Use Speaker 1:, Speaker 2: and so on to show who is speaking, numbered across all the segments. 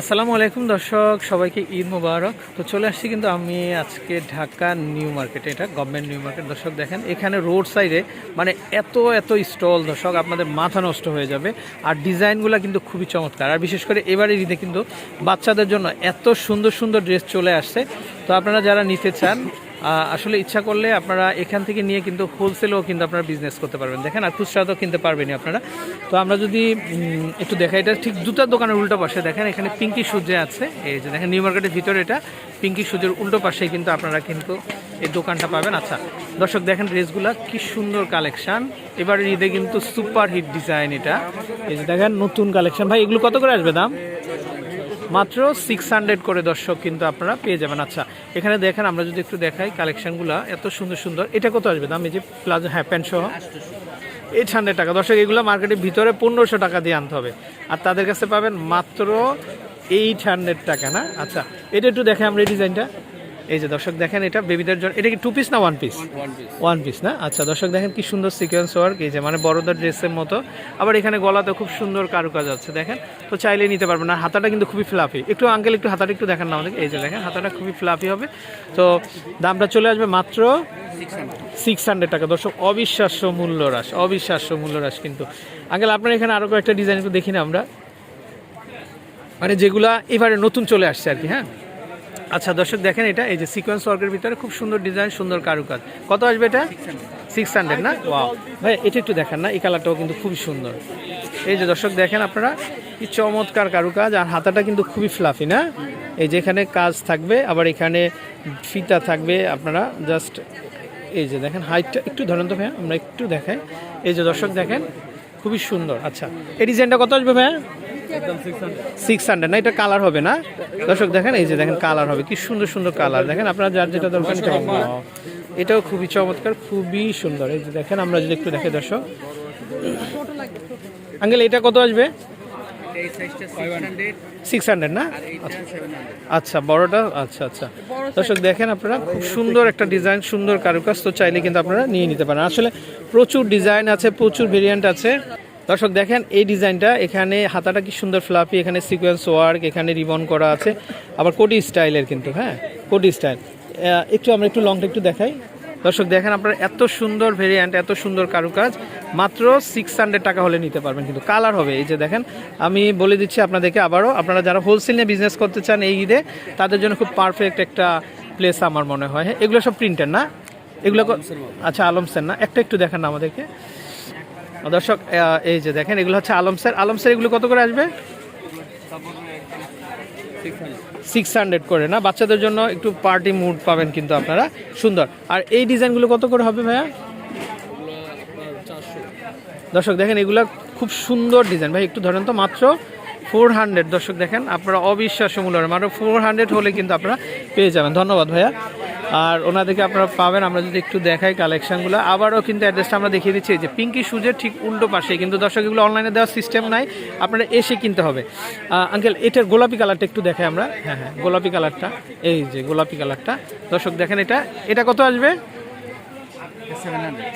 Speaker 1: আসসালামু আলাইকুম দর্শক, সবাইকে ঈদ মুবারক। তো চলে আসছি কিন্তু আমি আজকে ঢাকা নিউ মার্কেটে, এটা গভর্নমেন্ট নিউ মার্কেট। দর্শক দেখেন, এখানে রোড সাইডে মানে এত এত স্টল দর্শক, আপনাদের মাথা নষ্ট হয়ে যাবে। আর ডিজাইনগুলো কিন্তু খুবই চমৎকার। আর বিশেষ করে এবারে ঈদে কিন্তু বাচ্চাদের জন্য এত সুন্দর সুন্দর ড্রেস চলে আসছে। তো আপনারা যারা নিতে চান আসলে ইচ্ছা করলে আপনারা এখান থেকে নিয়ে কিন্তু হোলসেলও কিন্তু আপনারা বিজনেস করতে পারবেন। দেখেন, আর খুচরাতেও কিনতে পারবেনই আপনারা। তো আমরা যদি একটু দেখাই, এটা ঠিক জুতার দোকানের উল্টো পাশে। দেখেন, এখানে পিঙ্কি সূর্যে আছে, এই যে দেখেন নিউ মার্কেটের ভিতরে এটা। পিঙ্কি সূর্যের উল্টো পাশেই কিন্তু আপনারা কিন্তু এই দোকানটা পাবেন। আচ্ছা দর্শক, দেখেন ড্রেসগুলা কি সুন্দর কালেকশন এবারে ঈদে কিন্তু সুপার হিট ডিজাইন এটা। এই যে দেখেন, নতুন কালেকশন ভাই, এগুলো কত করে আসবে দাম? মাত্র সিক্স হান্ড্রেড করে দর্শক কিন্তু আপনারা পেয়ে যাবেন। আচ্ছা এখানে দেখেন, আমরা যদি একটু দেখাই কালেকশনগুলো এত সুন্দর সুন্দর। এটা কত আসবে? দাম এই যে প্লাজো হ্যাঁ প্যান্ট সহ। এইট হান্ড্রেড টাকা। দর্শক, এগুলো মার্কেটের ভিতরে পনেরোশো টাকা দিয়ে আনতে হবে। আর তাদের কাছে পাবেন মাত্র এইট হান্ড্রেড টাকা, না? আচ্ছা এটা একটু দেখেন আমরা এই ডিজাইনটা এই যে দর্শক দেখেন এটা বেবিদের জন্য এটা কি টু পিস না ওয়ান পিস ওয়ান পিস না? আচ্ছা দর্শক দেখেন কি সুন্দর সিকোয়েন্স ওয়ার্ক এই যে মানে বড়দের ড্রেসের মতো। আবার এখানে গলাতে খুব সুন্দর কারুকাজ আছে দেখেন। তো চাইলে নিতে পারবেন আর হাতাটা কিন্তু খুবই ফ্লাফি একটু আঙ্কেল একটু হাতাটা একটু দেখেন না আমাদের এই যে দেখেন হাতাটা খুবই ফ্লাফি হবে। তো দামটা চলে আসবে মাত্র সিক্স হান্ড্রেড টাকা। দর্শক অবিশ্বাস্য মূল্য হ্রাস অবিশ্বাস্য মূল্য হ্রাস কিন্তু। আঙ্কেল আপনার এখানে আরও কয়েকটা ডিজাইন একটু দেখি না আমরা? মানে যেগুলা এবারে নতুন চলে আসছে আর কি হ্যাঁ? আচ্ছা দর্শক দেখেন এটা, এই যে সিকোয়েন্স ওয়ার্কের ভিতরে খুব সুন্দর ডিজাইন সুন্দর কারুকাজ। কত আসবে এটা? সিক্স হান্ড্রেড না? ওয়াও ভাই, এটা একটু দেখেন না, এই কালারটাও কিন্তু খুবই সুন্দর। এই যে দর্শক দেখেন আপনারা, কি চমৎকার কারুকাজ, আর হাতাটা কিন্তু খুবই ফ্লাফি না? এই যে এখানে কাজ থাকবে, আবার এখানে ফিতা থাকবে, আপনারা জাস্ট এই যে দেখেন হাইটটা একটু ধরেন তো ভাইয়া, আমরা একটু দেখাই। এই যে দর্শক দেখেন, খুবই সুন্দর। আচ্ছা এই ডিজাইনটা কত আসবে ভাইয়া? সিক্স হান্ড্রেড না এটা কালার হবে না। দর্শক দেখেন এই যে দেখেন কালার হবে। কি সুন্দর সুন্দর কালার দেখেন আপনারা যার যেটা দরকার এটাও খুবই চমৎকার খুবই সুন্দর। এই যে দেখেন আমরা যদি একটু দেখে দর্শক। আঙ্কেল এটা কত আসবে? সিক্স হান্ড্রেড না? আচ্ছা। বড়টা? আচ্ছা আচ্ছা। দর্শক দেখেন আপনারা খুব সুন্দর একটা ডিজাইন সুন্দর কারুকাজ। তো চাইলে কিন্তু আপনারা নিয়ে নিতে পারেন। আসলে প্রচুর ডিজাইন আছে প্রচুর ভেরিয়েন্ট আছে। দর্শক দেখেন এই ডিজাইনটা। এখানে হাতাটা কি সুন্দর ফ্লাফি এখানে সিকোয়েন্স ওয়ার্ক এখানে রিবন করা আছে। আবার কোটি স্টাইলের কিন্তু হ্যাঁ? কোটি স্টাইল। একটু আমরা একটু লংটা একটু দেখাই। দর্শক দেখেন আপনারা এত সুন্দর ভেরিয়েন্ট এত সুন্দর কারুকাজ। মাত্র সিক্স হান্ড্রেড টাকা হলে নিতে পারবেন কিন্তু। কালার হবে। এই যে দেখেন আমি বলে দিচ্ছি আপনাদেরকে আবারও। আপনারা যারা হোলসেল নিয়ে বিজনেস করতে চান এই ঈদে তাদের জন্য খুব পারফেক্ট একটা প্লেস আমার মনে হয়। হ্যাঁ এগুলো সব প্রিন্টের না? এগুলো আচ্ছা আলমসের না? একটা একটু দেখান না আমাদেরকে। দর্শক এই যে দেখেন, এগুলো হচ্ছে আলম স্যার। আলম স্যার, এগুলো কত করে আসবে? সিক্স হান্ড্রেড করে, না? বাচ্চাদের জন্য একটু পার্টি মুড পাবেন কিন্তু আপনারা। সুন্দর। আর এই ডিজাইনগুলো কত করে হবে ভাইয়া? দর্শক, দেখেন, এগুলো খুব সুন্দর ডিজাইন। ভাই, একটু ধরেন তো, মাত্র ফোর হান্ড্রেড দর্শক, দেখেন, আপনারা অবিশ্বাস্য মূল্য মাত্র ফোর হান্ড্রেড হলে কিন্তু আপনারা পেয়ে যাবেন। ধন্যবাদ ভাইয়া। আর ওনাদেরকে আপনারা পাবেন, আমরা যদি একটু দেখাই কালেকশানগুলো আবারও কিন্তু অ্যাড্রেসটা আমরা দেখিয়ে দিচ্ছি যে পিঙ্কি সুজের ঠিক উল্টো পাশে কিন্তু দর্শক, এগুলো অনলাইনে দেওয়ার সিস্টেম নাই, আপনারা এসে কিনতে হবে। আঙ্কেল এটার গোলাপি কালারটা একটু দেখাই আমরা। হ্যাঁ হ্যাঁ গোলাপি কালারটা এই যে গোলাপি কালারটা দর্শক, দেখেন এটা এটা কত আসবে?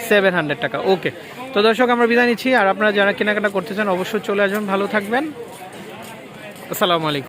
Speaker 1: সেভেন হান্ড্রেড টাকা ওকে তো দর্শক, আমরা বিদায় নিচ্ছি, আর আপনারা যারা কেনাকাটা করতে চান, অবশ্যই চলে আসবেন, ভালো থাকবেন। আসসালামু আলাইকুম।